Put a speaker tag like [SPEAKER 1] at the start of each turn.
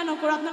[SPEAKER 1] বেছি অনুষ্ঠান আপনার